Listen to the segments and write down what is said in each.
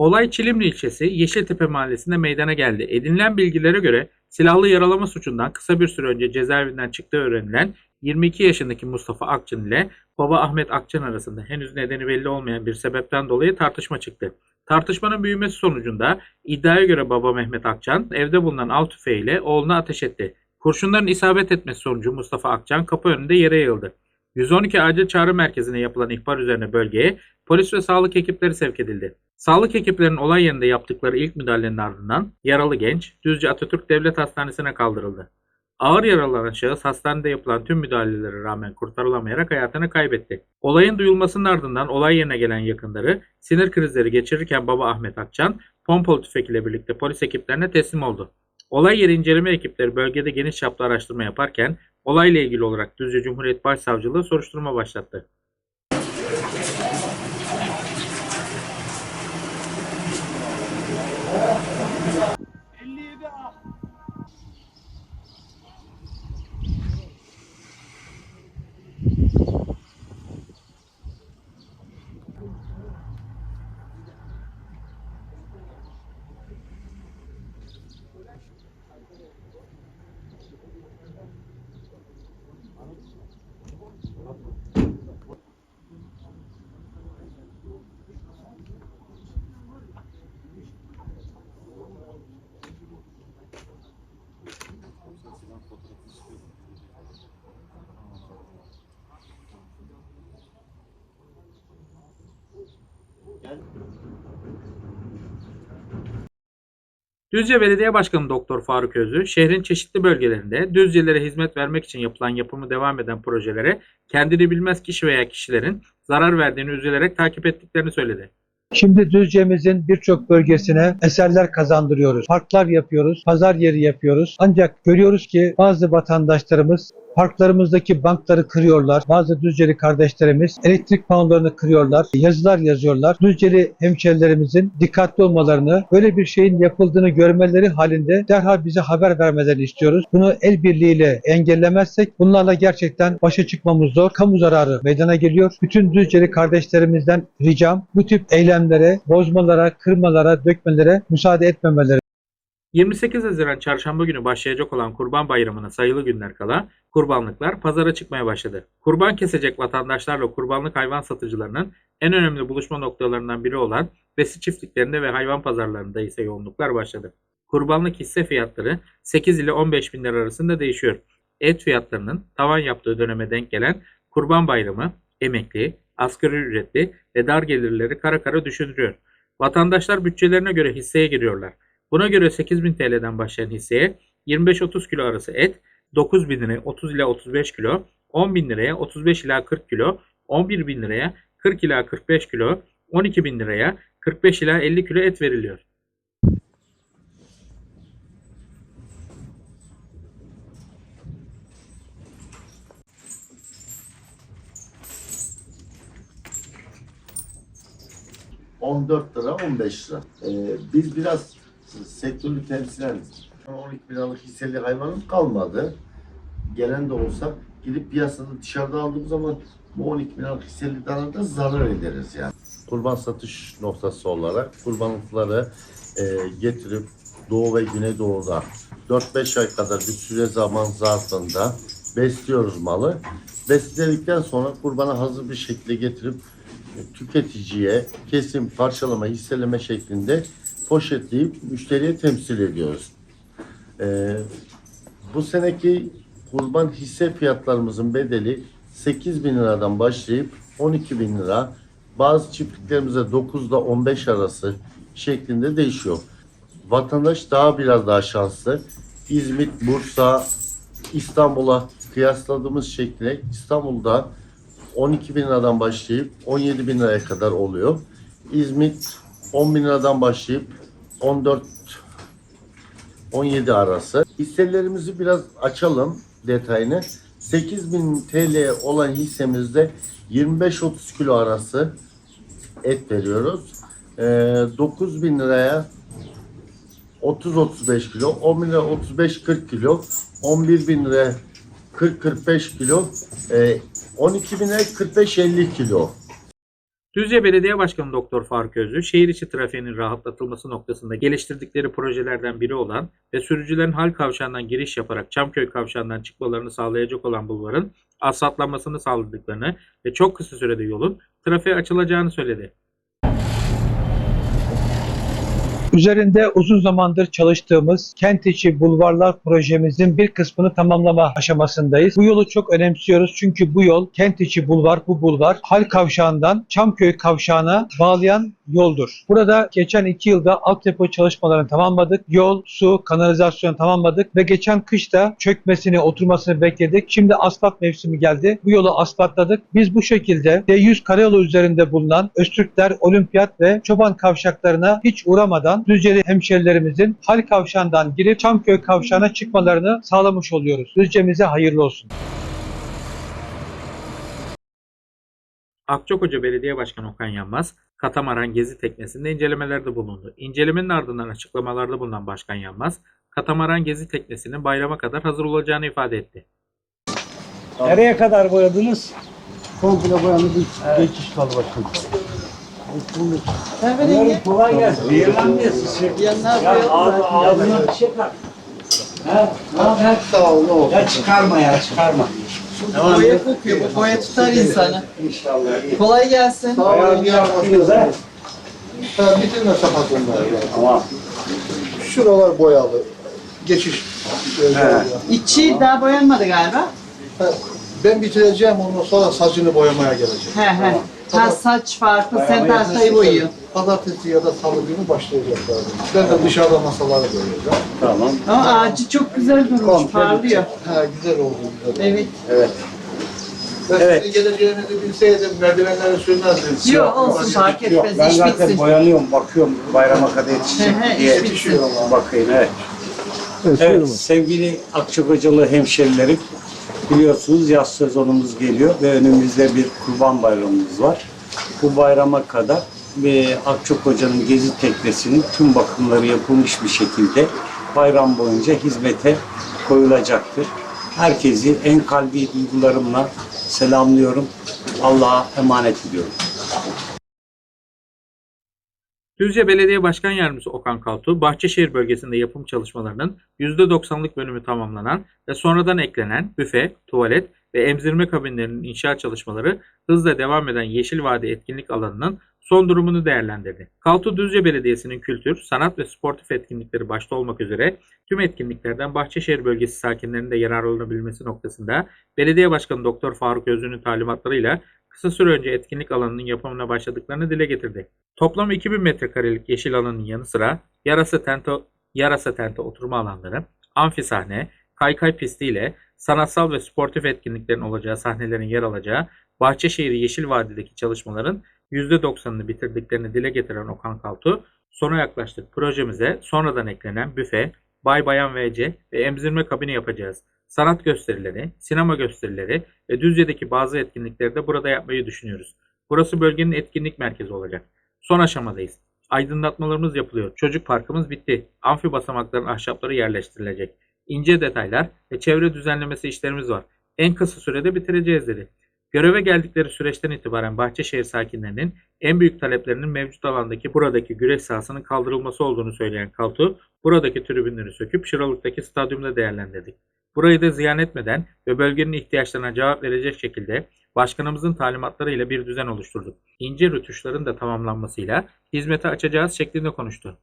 Olay Çilimli ilçesi Yeşiltepe mahallesinde meydana geldi. Edinilen bilgilere göre silahlı yaralama suçundan kısa bir süre önce cezaevinden çıktığı öğrenilen 22 yaşındaki Mustafa Akçın ile baba Ahmet Akçın arasında henüz nedeni belli olmayan bir sebepten dolayı tartışma çıktı. Tartışmanın büyümesi sonucunda iddiaya göre baba Mehmet Akçan evde bulunan av tüfeğiyle oğluna ateş etti. Kurşunların isabet etmesi sonucu Mustafa Akçan kapı önünde yere yığıldı. 112 acil çağrı merkezine yapılan ihbar üzerine bölgeye polis ve sağlık ekipleri sevk edildi. Sağlık ekiplerinin olay yerinde yaptıkları ilk müdahalenin ardından yaralı genç Düzce Atatürk Devlet Hastanesi'ne kaldırıldı. Ağır yaralanan şahıs hastanede yapılan tüm müdahalelere rağmen kurtarılamayarak hayatını kaybetti. Olayın duyulmasının ardından olay yerine gelen yakınları sinir krizleri geçirirken baba Ahmet Akçan pompalı tüfek ile birlikte polis ekiplerine teslim oldu. Olay yeri inceleme ekipleri bölgede geniş çaplı araştırma yaparken olayla ilgili olarak Düzce Cumhuriyet Başsavcılığı soruşturma başlattı. Düzce Belediye Başkanı Doktor Faruk Özü, şehrin çeşitli bölgelerinde Düzcelilere hizmet vermek için yapılan yapımı devam eden projelere kendini bilmez kişi veya kişilerin zarar verdiğini üzülerek takip ettiklerini söyledi. Şimdi Düzce'mizin birçok bölgesine eserler kazandırıyoruz. Parklar yapıyoruz, pazar yeri yapıyoruz. Ancak görüyoruz ki bazı vatandaşlarımız parklarımızdaki bankları kırıyorlar. Bazı Düzceli kardeşlerimiz elektrik panolarını kırıyorlar. Yazılar yazıyorlar. Düzceli hemşerilerimizin dikkatli olmalarını, böyle bir şeyin yapıldığını görmeleri halinde derhal bize haber vermelerini istiyoruz. Bunu el birliğiyle engellemezsek bunlarla gerçekten başa çıkmamız zor. Kamu zararı meydana geliyor. Bütün Düzceli kardeşlerimizden ricam bu tip eylemlere, bozmalara, kırmalara, dökmelere müsaade etmemeleri. 28 Haziran çarşamba günü başlayacak olan Kurban Bayramı'na sayılı günler kala kurbanlıklar pazara çıkmaya başladı. Kurban kesecek vatandaşlarla kurbanlık hayvan satıcılarının en önemli buluşma noktalarından biri olan besi çiftliklerinde ve hayvan pazarlarında ise yoğunluklar başladı. Kurbanlık hisse fiyatları 8 ile 15 bin lira arasında değişiyor. Et fiyatlarının tavan yaptığı döneme denk gelen Kurban Bayramı, emekli, asgari ücretli ve dar gelirleri kara kara düşündürüyor. Vatandaşlar bütçelerine göre hisseye giriyorlar. Buna göre 8000 TL'den başlayan hisseye 25-30 kilo arası et, 9000 liraya 30 ila 35 kilo, 10.000 liraya 35 ila 40 kilo, 11.000 liraya 40 ila 45 kilo, 12.000 liraya 45 ila 50 kilo et veriliyor. Hı. 14 lira 15 lira. Ee, biz biraz sektörü temsilen 12 liralık hisseli hayvanım kalmadı. Gelen de olsa gidip piyasada dışarıda aldığımız zaman bu 12 liralık hisseli danada zarar ederiz yani. Kurban satış noktası olarak kurbanlıkları e, getirip Doğu ve Güneydoğu'da 4-5 ay kadar bir süre zaman zarfında besliyoruz malı. Besledikten sonra kurbana hazır bir şekilde getirip tüketiciye kesim, parçalama, hisseleme şeklinde poşetleyip müşteriye temsil ediyoruz. Ee, bu seneki kurban hisse fiyatlarımızın bedeli 8 bin liradan başlayıp 12 bin lira, bazı çiftliklerimizde 9 ile 15 arası şeklinde değişiyor. Vatandaş daha biraz daha şanslı. İzmit, Bursa, İstanbul'a kıyasladığımız şekilde İstanbul'da 12 bin liradan başlayıp 17 bin liraya kadar oluyor. İzmit 10 bin liradan başlayıp 14 17 arası. Hisselerimizi biraz açalım detayını. 8000 TL olan hissemizde 25-30 kilo arası et veriyoruz. Ee, 9000 liraya 30-35 kilo, 10 bin lira 35-40 kilo, 11 bin lira 40-45 kilo, e, 12 bin lira 45-50 kilo Düzce Belediye Başkanı Doktor Faruk Özlü, şehir içi trafiğinin rahatlatılması noktasında geliştirdikleri projelerden biri olan ve sürücülerin hal kavşağından giriş yaparak Çamköy kavşağından çıkmalarını sağlayacak olan bulvarın asfaltlanmasını sağladıklarını ve çok kısa sürede yolun trafiğe açılacağını söyledi. Üzerinde uzun zamandır çalıştığımız kent içi bulvarlar projemizin bir kısmını tamamlama aşamasındayız. Bu yolu çok önemsiyoruz çünkü bu yol kent içi bulvar, bu bulvar Hal Kavşağı'ndan Çamköy Kavşağı'na bağlayan yoldur. Burada geçen iki yılda altyapı çalışmalarını tamamladık. Yol, su, kanalizasyon tamamladık ve geçen kışta çökmesini, oturmasını bekledik. Şimdi asfalt mevsimi geldi. Bu yolu asfaltladık. Biz bu şekilde D100 karayolu üzerinde bulunan Öztürkler, Olimpiyat ve Çoban kavşaklarına hiç uğramadan Düzceli hemşerilerimizin Hal Kavşağı'ndan girip Çamköy Kavşağı'na çıkmalarını sağlamış oluyoruz. Düzce'mize hayırlı olsun. Akçakoca Belediye Başkanı Okan Yanmaz, Katamaran gezi teknesinde incelemelerde bulundu. İncelemenin ardından açıklamalarda bulunan Başkan Yanmaz, Katamaran gezi teknesinin bayrama kadar hazır olacağını ifade etti. Nereye kadar boyadınız? Komple boyandı bir geçiş kaldı başkanım. Yarın kolay gelsin. Yayınlanmıyorsun. Yanlar Ya boyalı ağzı, zaten. ağzına bir şey tak. Ha, ne haber? Sağ ol ne oldu? Ya çıkarma ya çıkarma. Bu boya kokuyor. Bu boya tutar insanı. İnşallah. iyi. Kolay gelsin. Sağ ol Bayağı bir ya yaptınız ha. Ha, bitirme ya. Tamam. Şuralar boyalı. Geçiş. He. ya. İçi daha boyanmadı galiba. Ha, Ben bitireceğim ondan sonra saçını boyamaya geleceğim. He he. Ha saç farklı. Sen de Boyamaya arkayı boyuyor. Pazartesi ya da salı günü başlayacaklar. Ben de dışarıda masaları boyayacağım. Tamam. Ama ağacı çok güzel durmuş. Parlıyor. Ha, güzel oldu. Güzel. Evet. Evet. Ben Evet. sizin geleceğinizi bilseydim merdivenleri sürmezdim. Yok olsun fark Yok etmez. ben İş zaten bitsin. boyanıyorum bakıyorum bayrama kadar yetişecek He he, diye iş bitsin. bakayım evet. Evet sevgili Akçakocalı hemşerilerim biliyorsunuz yaz sezonumuz geliyor ve önümüzde bir kurban bayramımız var. Bu bayrama kadar ve Akçakoca'nın gezi teknesinin tüm bakımları yapılmış bir şekilde bayram boyunca hizmete koyulacaktır. Herkesi en kalbi duygularımla selamlıyorum. Allah'a emanet ediyorum. Düzce Belediye Başkan Yardımcısı Okan Kaltu, Bahçeşehir bölgesinde yapım çalışmalarının %90'lık bölümü tamamlanan ve sonradan eklenen büfe, tuvalet ve emzirme kabinlerinin inşaat çalışmaları hızla devam eden Yeşil Vadi etkinlik alanının son durumunu değerlendirdi. Kaltu Düzce Belediyesi'nin kültür, sanat ve sportif etkinlikleri başta olmak üzere tüm etkinliklerden Bahçeşehir bölgesi sakinlerinin de yararlanabilmesi noktasında Belediye Başkanı Doktor Faruk Özlü'nün talimatlarıyla kısa süre önce etkinlik alanının yapımına başladıklarını dile getirdi. Toplam 2000 metrekarelik yeşil alanın yanı sıra yarasa tente, yarasa tente oturma alanları, amfi sahne, kaykay pisti ile sanatsal ve sportif etkinliklerin olacağı sahnelerin yer alacağı Bahçeşehir Yeşil Vadi'deki çalışmaların %90'ını bitirdiklerini dile getiren Okan Kaltu, sona yaklaştık projemize sonradan eklenen büfe, bay bayan VC ve emzirme kabini yapacağız. Sanat gösterileri, sinema gösterileri ve Düzce'deki bazı etkinlikleri de burada yapmayı düşünüyoruz. Burası bölgenin etkinlik merkezi olacak. Son aşamadayız. Aydınlatmalarımız yapılıyor. Çocuk parkımız bitti. Amfi basamakların ahşapları yerleştirilecek. İnce detaylar ve çevre düzenlemesi işlerimiz var. En kısa sürede bitireceğiz dedi. Göreve geldikleri süreçten itibaren Bahçeşehir sakinlerinin en büyük taleplerinin mevcut alandaki buradaki güreş sahasının kaldırılması olduğunu söyleyen Kaltu, buradaki tribünleri söküp Şıralık'taki stadyumda değerlendirdik. Burayı da ziyan etmeden ve bölgenin ihtiyaçlarına cevap verecek şekilde başkanımızın talimatlarıyla bir düzen oluşturduk. İnce rötuşların da tamamlanmasıyla hizmete açacağız şeklinde konuştu.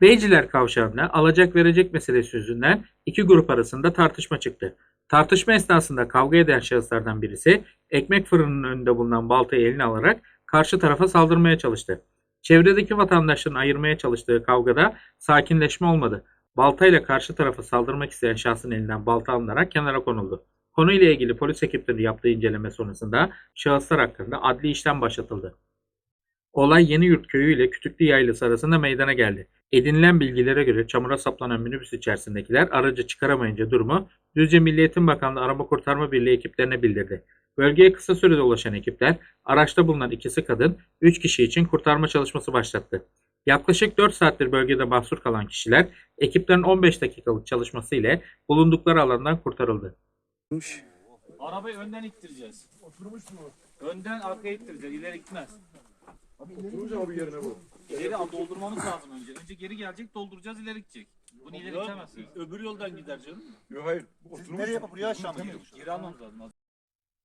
Beyciler kavşağında alacak verecek meselesi yüzünden iki grup arasında tartışma çıktı. Tartışma esnasında kavga eden şahıslardan birisi ekmek fırınının önünde bulunan baltayı eline alarak karşı tarafa saldırmaya çalıştı. Çevredeki vatandaşların ayırmaya çalıştığı kavgada sakinleşme olmadı. Baltayla karşı tarafa saldırmak isteyen şahsın elinden balta alınarak kenara konuldu. Konuyla ilgili polis ekipleri yaptığı inceleme sonrasında şahıslar hakkında adli işlem başlatıldı. Olay Yeniyurt Köyü ile Kütüklü Yaylası arasında meydana geldi. Edinilen bilgilere göre çamura saplanan minibüs içerisindekiler aracı çıkaramayınca durumu Düzce Milli Eğitim Bakanlığı Arama Kurtarma Birliği ekiplerine bildirdi. Bölgeye kısa sürede ulaşan ekipler araçta bulunan ikisi kadın 3 kişi için kurtarma çalışması başlattı. Yaklaşık 4 saattir bölgede mahsur kalan kişiler ekiplerin 15 dakikalık çalışması ile bulundukları alandan kurtarıldı. Arabayı önden ittireceğiz. Oturmuş mu? Önden arkaya ittireceğiz. ileri gitmez. Oturacak bir yerine bu. İleri al, doldurmamız lazım önce. Önce geri gelecek dolduracağız ileri gidecek. Bunu ileri itemezsiniz. Öbür yoldan gider canım. Yok hayır. Nereye yapıp buraya aşağı mı Geri almamız lazım.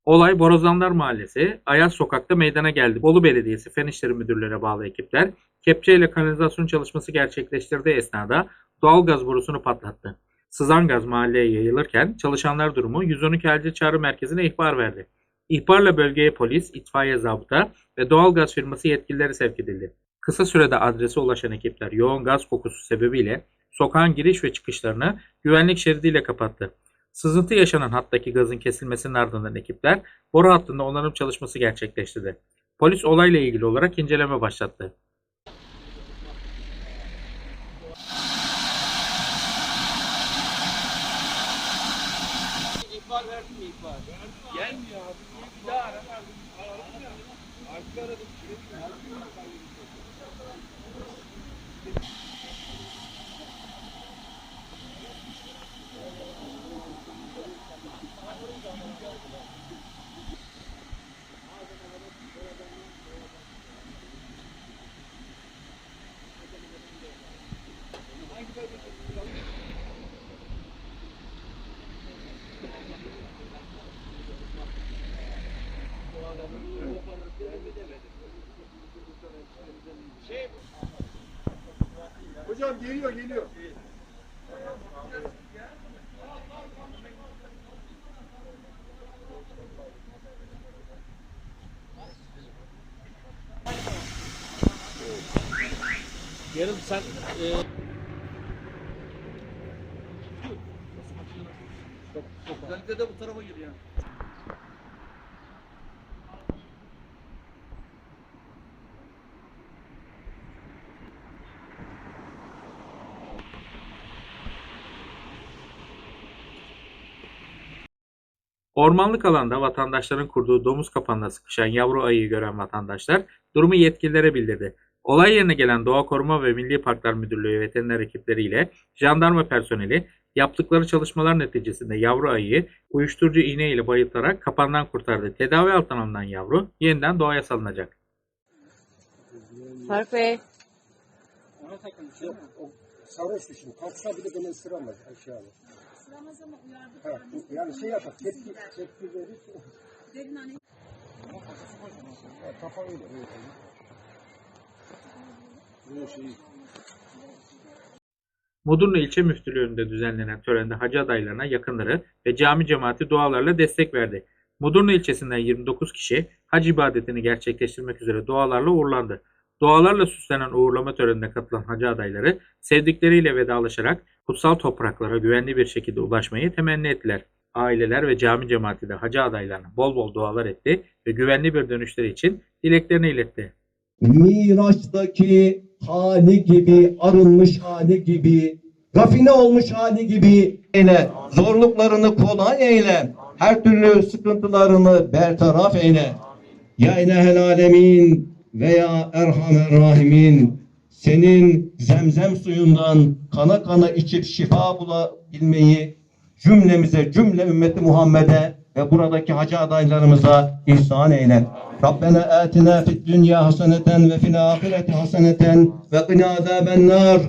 Olay Borazanlar Mahallesi, Ayaz Sokak'ta meydana geldi. Bolu Belediyesi Fen İşleri Müdürlüğü'ne bağlı ekipler kepçe ile kanalizasyon çalışması gerçekleştirdiği esnada doğal gaz borusunu patlattı. Sızan gaz mahalleye yayılırken çalışanlar durumu 112 acil çağrı merkezine ihbar verdi. İhbarla bölgeye polis, itfaiye zabıta ve doğal gaz firması yetkilileri sevk edildi. Kısa sürede adrese ulaşan ekipler yoğun gaz kokusu sebebiyle sokağın giriş ve çıkışlarını güvenlik şeridiyle kapattı. Sızıntı yaşanan hattaki gazın kesilmesinin ardından ekipler boru hattında onarım çalışması gerçekleştirdi. Polis olayla ilgili olarak inceleme başlattı. Hocam geliyor geliyor. Yarın sen Özellikle de bu tarafa gir ya. Ormanlık alanda vatandaşların kurduğu domuz kapanına sıkışan yavru ayıyı gören vatandaşlar durumu yetkililere bildirdi. Olay yerine gelen Doğa Koruma ve Milli Parklar Müdürlüğü veteriner ekipleriyle jandarma personeli yaptıkları çalışmalar neticesinde yavru ayıyı uyuşturucu iğne ile bayıltarak kapandan kurtardı. Tedavi altına alınan yavru yeniden doğaya salınacak. Faruk Bey. Sarhoştu şimdi. Kalksa bile beni ısıramaz aşağıya. Isıramaz ama uyardı. Yani şey yapar. Tepki, tepki verir. Derin hani. Kafa öyle. Bu şey. Mudurnu İlçe Müftülüğü'nde düzenlenen törende hacı adaylarına yakınları ve cami cemaati dualarla destek verdi. Mudurnu ilçesinden 29 kişi hac ibadetini gerçekleştirmek üzere dualarla uğurlandı. Dualarla süslenen uğurlama törenine katılan hacı adayları sevdikleriyle vedalaşarak kutsal topraklara güvenli bir şekilde ulaşmayı temenni ettiler. Aileler ve cami cemaati de hacı adaylarına bol bol dualar etti ve güvenli bir dönüşleri için dileklerini iletti. Miraç'taki hali gibi, arınmış hali gibi, rafine olmuş hali gibi eyle. Zorluklarını kolay eyle. Her türlü sıkıntılarını bertaraf eyle. Ya ilahel alemin ve ya erhamer rahimin. Senin zemzem suyundan kana kana içip şifa bulabilmeyi cümlemize, cümle ümmeti Muhammed'e ve buradaki hacı adaylarımıza ihsan eyle. Rabbena atina fid dünya haseneten ve fil ahireti haseneten ve qina azaben nar.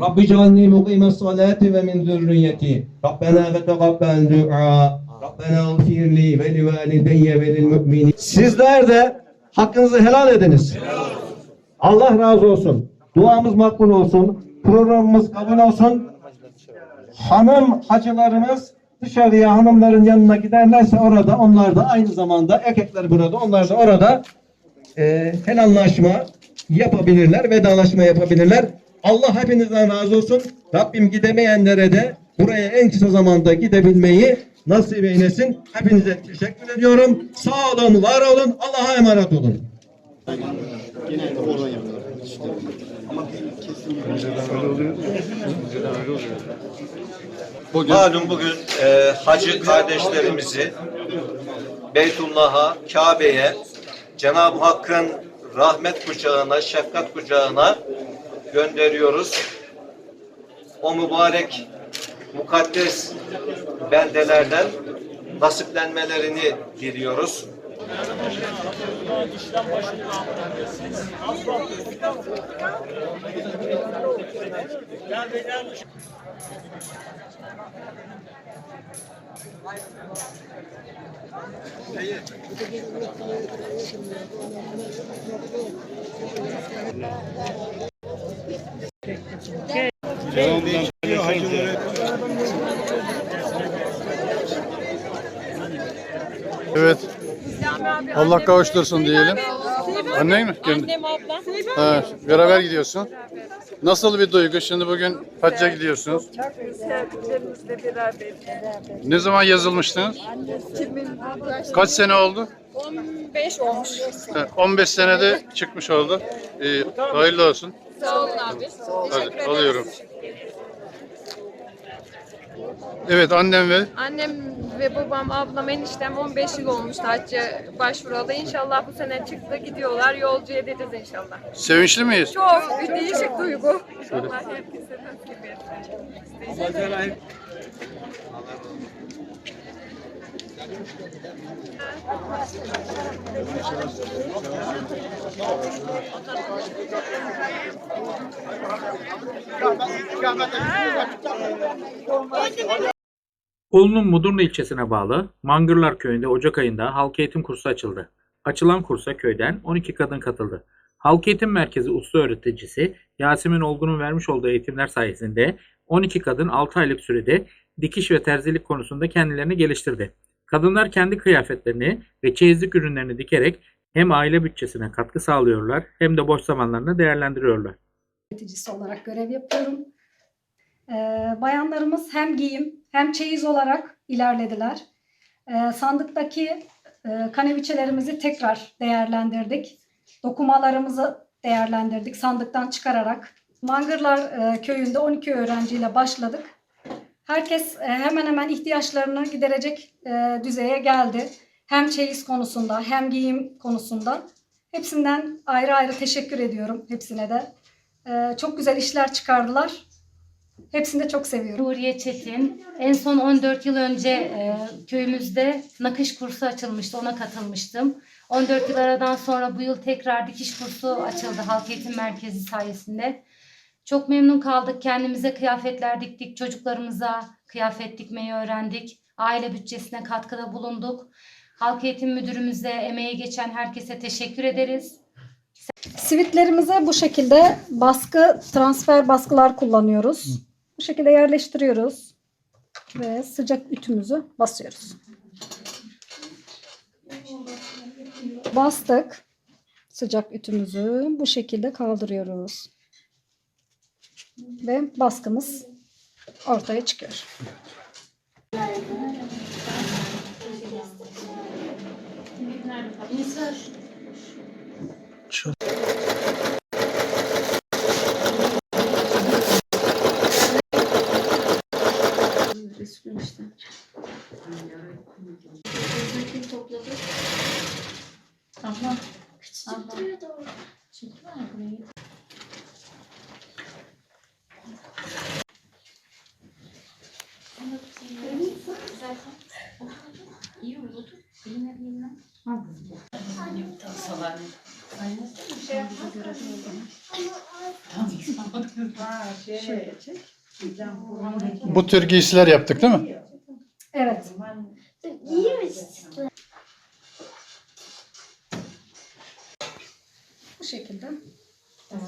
Rabbi cealni muqimes salati ve min zürriyeti. Rabbena ve tegabbel du'a. Rabbena gfirli ve li valideyye ve lil müminin. Sizler de hakkınızı helal ediniz. Allah razı olsun. Duamız makbul olsun. Programımız kabul olsun. Hanım hacılarımız dışarıya hanımların yanına giderlerse orada onlar da aynı zamanda erkekler burada onlar da orada e, helallaşma yapabilirler, vedalaşma yapabilirler. Allah hepinizden razı olsun. Rabbim gidemeyenlere de buraya en kısa zamanda gidebilmeyi nasip eylesin. Hepinize teşekkür ediyorum. Sağ olun, var olun. Allah'a emanet olun. Malum bugün e, hacı kardeşlerimizi Beytullah'a, Kabe'ye, Cenab-ı Hakk'ın rahmet kucağına, şefkat kucağına gönderiyoruz. O mübarek, mukaddes beldelerden nasiplenmelerini diliyoruz. Evet. Allah kavuştursun diyelim. Annen mi? Kendi. Annem ablam. Ha, beraber gidiyorsun. Nasıl bir duygu? Şimdi bugün hacca gidiyorsunuz. Çok güzel bizlerimizle beraber. Ne zaman yazılmıştınız? Kimin Kaç sene oldu? 15 olmuş. Ha, 15 senede çıkmış oldu. İyi, hayırlı olsun. Sağ olun abi. Hadi Teşekkür alıyorum. Evet annem ve Annem ve babam, ablam, eniştem 15 yıl olmuştu hacca başvuralı. İnşallah bu sene çıktı gidiyorlar. Yolcu edeceğiz inşallah. sevinçli miyiz? Çok bir değişik duygu. Allah herkese nasip etsin. Bolu'nun Mudurnu ilçesine bağlı Mangırlar köyünde Ocak ayında halk eğitim kursu açıldı. Açılan kursa köyden 12 kadın katıldı. Halk Eğitim Merkezi usta öğreticisi Yasemin Olgun'un vermiş olduğu eğitimler sayesinde 12 kadın 6 aylık sürede dikiş ve terzilik konusunda kendilerini geliştirdi. Kadınlar kendi kıyafetlerini ve çeyizlik ürünlerini dikerek hem aile bütçesine katkı sağlıyorlar hem de boş zamanlarını değerlendiriyorlar. yöneticisi olarak görev yapıyorum. Ee, bayanlarımız hem giyim hem çeyiz olarak ilerlediler. Ee, sandıktaki e, kaneviçelerimizi tekrar değerlendirdik. Dokumalarımızı değerlendirdik sandıktan çıkararak. Mangırlar e, köyünde 12 öğrenciyle başladık. Herkes e, hemen hemen ihtiyaçlarını giderecek e, düzeye geldi. Hem çeyiz konusunda hem giyim konusunda. Hepsinden ayrı ayrı teşekkür ediyorum hepsine de. Çok güzel işler çıkardılar. Hepsini de çok seviyorum. Nuriye Çetin. En son 14 yıl önce e, köyümüzde nakış kursu açılmıştı. Ona katılmıştım. 14 yıl aradan sonra bu yıl tekrar dikiş kursu açıldı Halk Eğitim Merkezi sayesinde. Çok memnun kaldık. Kendimize kıyafetler diktik. Çocuklarımıza kıyafet dikmeyi öğrendik. Aile bütçesine katkıda bulunduk. Halk Eğitim Müdürümüze, emeği geçen herkese teşekkür ederiz. Sivitlerimize bu şekilde baskı, transfer baskılar kullanıyoruz. Bu şekilde yerleştiriyoruz. Ve sıcak ütümüzü basıyoruz. Bastık. Sıcak ütümüzü bu şekilde kaldırıyoruz. Ve baskımız ortaya çıkıyor. yapmışlar. Bakın topladık. Abla. Küçücük Abla. duruyor da orada. Çekme burayı. İyi olur otur. Eline bir eline. Al kızım. Annem tam salanı. Kaynatın mı? Şey yapmaz mı? Tamam. Şöyle çek. Güzel. Bu tür giysiler yaptık değil mi? Evet. Bu şekilde. Ben